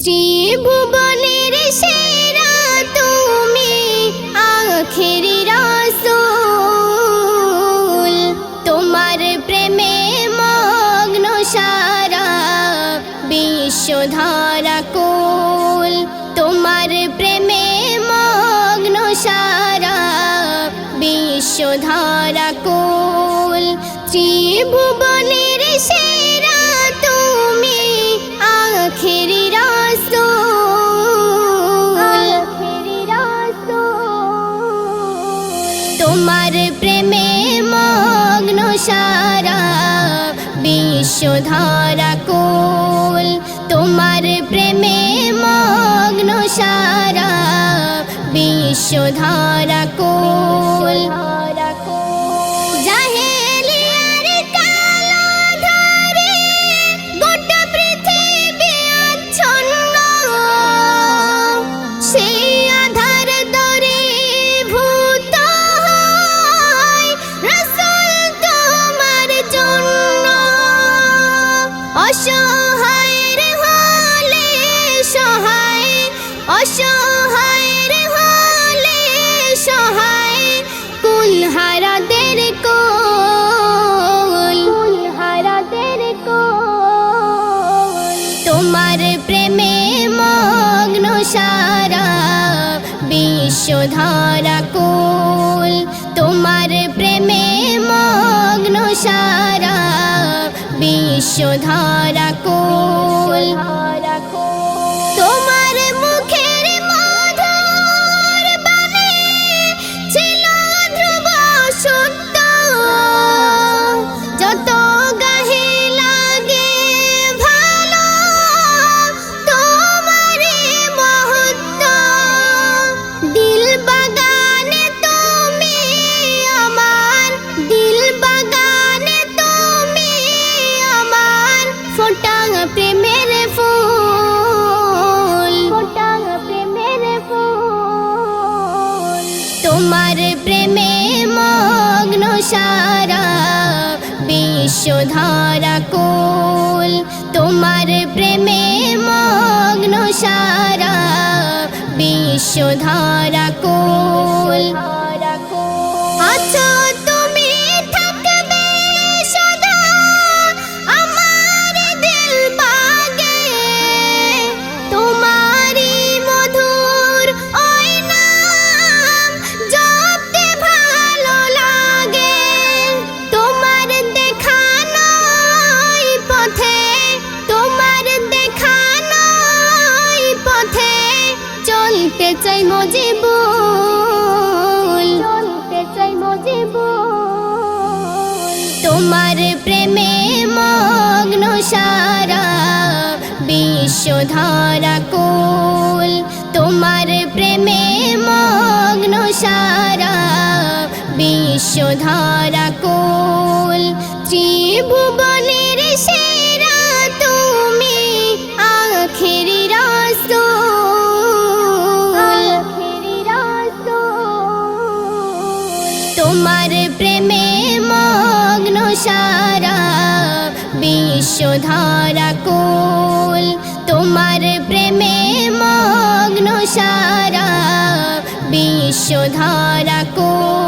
ত্রিভুবনের সেরা তুমি আখেরি রাসূল। তোমার প্রেমে মগ্ন সারা বিশ্বধারা কুল। তোমার প্রেমে মগ্ন সারা বিশ্বধারা তোমার প্রেমে মগ্ন সারা বিশ্বধারা কোল। তোমার প্রেমে মগ্ন সারা বিশ্বধারা কুল। বিশ্বধারা কুল তোমার প্রেমে মগ্ন সারা বিশ্বধারা কুল তোমার প্রেমে মগ্ন সারা বিশ্বধারা কোল। তোমার প্রেমে মগ্ন সারা বিশ্বধারা কুল। আছো চলতে চাই মজিবুল। চলতে চাই মজিবুল। তোমার প্রেমে মগ্ন সারা বিশ্বধারা কুল। তোমার প্রেমে মগ্ন সারা বিশ্বধারা কুল। বিশ্বধারা কুল তোমার প্রেমে মগ্ন সারা বিশ্বধারা কুল